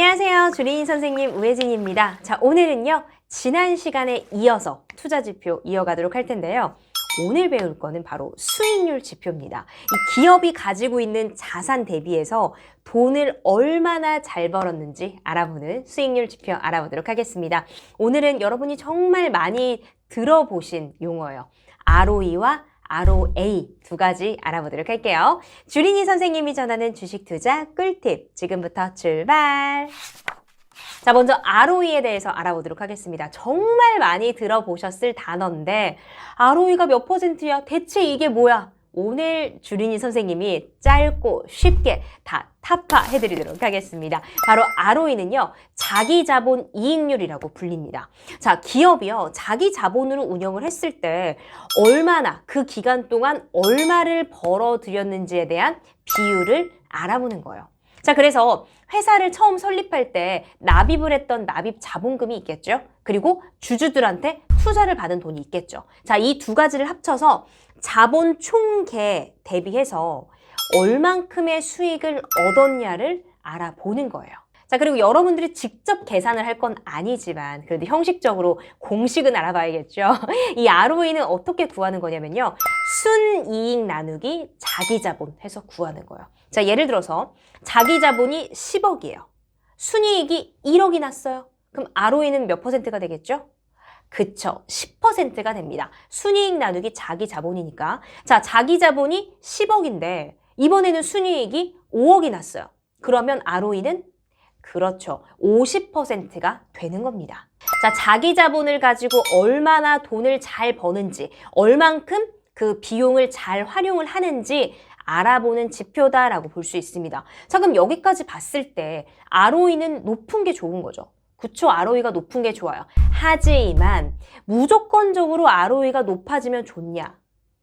안녕하세요. 주린 선생님 우혜진입니다. 자, 오늘은요. 지난 시간에 이어서 투자 지표 이어가도록 할 텐데요. 오늘 배울 거는 바로 수익률 지표입니다. 이 기업이 가지고 있는 자산 대비해서 돈을 얼마나 잘 벌었는지 알아보는 수익률 지표 알아보도록 하겠습니다. 오늘은 여러분이 정말 많이 들어보신 용어예요. ROE와 ROA 두 가지 알아보도록 할게요. 주린이 선생님이 전하는 주식 투자 꿀팁 지금부터 출발. 자, 먼저 ROE에 대해서 알아보도록 하겠습니다. 정말 많이 들어보셨을 단어인데 ROE가 몇 퍼센트야? 대체 이게 뭐야? 오늘 주린이 선생님이 짧고 쉽게 다 타파해 드리도록 하겠습니다. 바로 ROE는요. 자기 자본 이익률이라고 불립니다. 자, 기업이요. 자기 자본으로 운영을 했을 때 얼마나 그 기간 동안 얼마를 벌어 들였는지에 대한 비율을 알아보는 거예요. 자, 그래서 회사를 처음 설립할 때 납입을 했던 납입 자본금이 있겠죠. 그리고 주주들한테 투자를 받은 돈이 있겠죠. 자, 이 두 가지를 합쳐서 자본 총계 대비해서 얼만큼의 수익을 얻었냐를 알아보는 거예요. 자, 그리고 여러분들이 직접 계산을 할 건 아니지만, 그래도 형식적으로 공식은 알아봐야겠죠. 이 ROE는 어떻게 구하는 거냐면요. 순이익 나누기 자기 자본 해서 구하는 거예요. 자, 예를 들어서 자기 자본이 10억이에요. 순이익이 1억이 났어요. 그럼 ROE는 몇 퍼센트가 되겠죠? 그쵸. 10%가 됩니다. 순이익 나누기 자기 자본이니까. 자, 자기 자본이 10억인데, 이번에는 순이익이 5억이 났어요. 그러면 ROE는 그렇죠. 50%가 되는 겁니다. 자, 자기 자본을 가지고 얼마나 돈을 잘 버는지, 얼만큼 그 비용을 잘 활용을 하는지 알아보는 지표다라고 볼 수 있습니다. 자, 그럼 여기까지 봤을 때 ROE는 높은 게 좋은 거죠. 그쵸, ROE가 높은 게 좋아요. 하지만 무조건적으로 ROE가 높아지면 좋냐?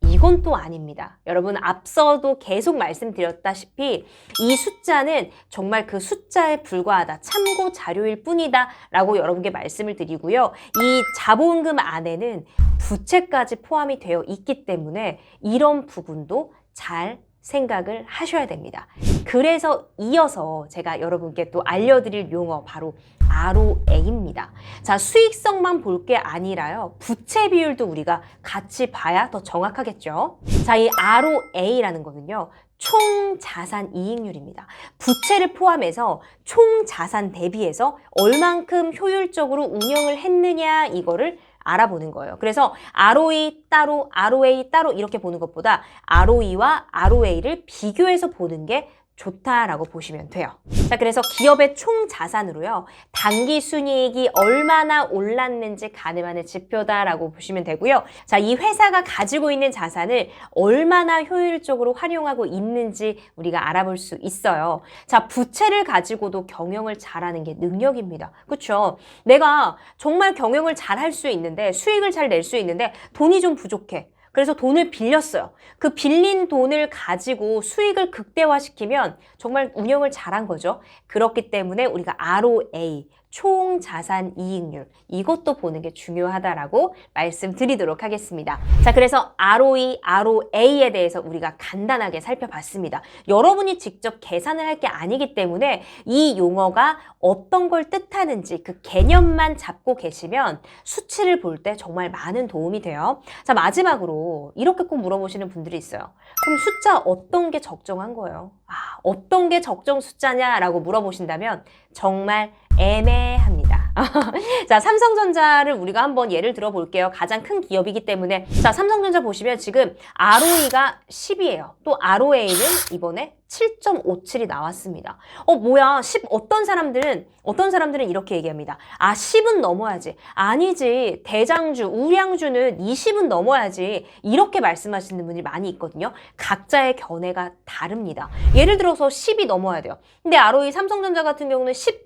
이건 또 아닙니다. 여러분, 앞서도 계속 말씀드렸다시피 이 숫자는 정말 그 숫자에 불과하다. 참고 자료일 뿐이다. 라고 여러분께 말씀을 드리고요. 이 자본금 안에는 부채까지 포함이 되어 있기 때문에 이런 부분도 잘 생각을 하셔야 됩니다. 그래서 이어서 제가 여러분께 또 알려드릴 용어 바로 ROA입니다. 자, 수익성만 볼 게 아니라요. 부채 비율도 우리가 같이 봐야 더 정확하겠죠. 자, 이 ROA라는 거는요. 총 자산 이익률입니다. 부채를 포함해서 총 자산 대비해서 얼만큼 효율적으로 운영을 했느냐 이거를 알아보는 거예요. 그래서 ROE 따로, ROA 따로 이렇게 보는 것보다 ROE와 ROA를 비교해서 보는 게 좋다라고 보시면 돼요. 자, 그래서 기업의 총 자산으로요, 단기 순이익이 얼마나 올랐는지 가늠하는 지표다라고 보시면 되고요. 자, 이 회사가 가지고 있는 자산을 얼마나 효율적으로 활용하고 있는지 우리가 알아볼 수 있어요. 자, 부채를 가지고도 경영을 잘하는 게 능력입니다. 그렇죠? 내가 정말 경영을 잘 할 수 있는데 수익을 잘 낼 수 있는데 돈이 좀 부족해. 그래서 돈을 빌렸어요. 그 빌린 돈을 가지고 수익을 극대화시키면 정말 운영을 잘한 거죠. 그렇기 때문에 우리가 ROA, 총 자산 이익률 이것도 보는 게 중요하다라고 말씀드리도록 하겠습니다. 자, 그래서 ROE, ROA에 대해서 우리가 간단하게 살펴봤습니다. 여러분이 직접 계산을 할 게 아니기 때문에 이 용어가 어떤 걸 뜻하는지 그 개념만 잡고 계시면 수치를 볼 때 정말 많은 도움이 돼요. 자, 마지막으로 이렇게 꼭 물어보시는 분들이 있어요. 그럼 숫자 어떤 게 적정한 거예요? 아, 어떤 게 적정 숫자냐라고 물어보신다면 정말 애매합니다. 자, 삼성전자를 우리가 한번 예를 들어 볼게요. 가장 큰 기업이기 때문에. 자, 삼성전자 보시면 지금 ROE가 10이에요. 또 ROA는 이번에 7.57이 나왔습니다. 어, 뭐야. 10, 어떤 사람들은, 어떤 사람들은 이렇게 얘기합니다. 아, 10은 넘어야지. 아니지. 대장주, 우량주는 20은 넘어야지. 이렇게 말씀하시는 분이 많이 있거든요. 각자의 견해가 다릅니다. 예를 들어서 10이 넘어야 돼요. 근데 ROE 삼성전자 같은 경우는 10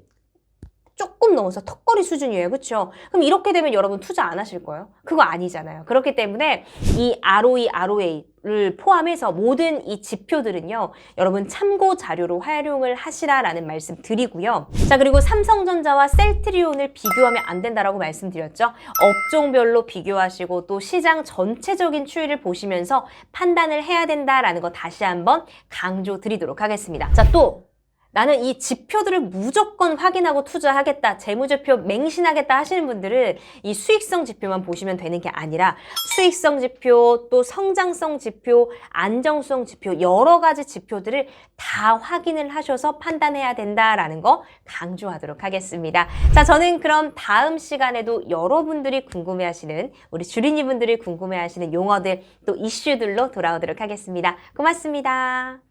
조금 넘어서 턱걸이 수준이에요. 그렇죠? 그럼 이렇게 되면 여러분 투자 안 하실 거예요? 그거 아니잖아요. 그렇기 때문에 이 ROE, ROA를 포함해서 모든 이 지표들은요. 여러분 참고 자료로 활용을 하시라라는 말씀 드리고요. 자, 그리고 삼성전자와 셀트리온을 비교하면 안 된다라고 말씀드렸죠. 업종별로 비교하시고 또 시장 전체적인 추이를 보시면서 판단을 해야 된다라는 거 다시 한번 강조 드리도록 하겠습니다. 자, 또 나는 이 지표들을 무조건 확인하고 투자하겠다, 재무제표 맹신하겠다 하시는 분들은 이 수익성 지표만 보시면 되는 게 아니라 수익성 지표, 또 성장성 지표, 안정성 지표, 여러 가지 지표들을 다 확인을 하셔서 판단해야 된다라는 거 강조하도록 하겠습니다. 자, 저는 그럼 다음 시간에도 여러분들이 궁금해하시는 우리 주린이 분들이 궁금해하시는 용어들 또 이슈들로 돌아오도록 하겠습니다. 고맙습니다.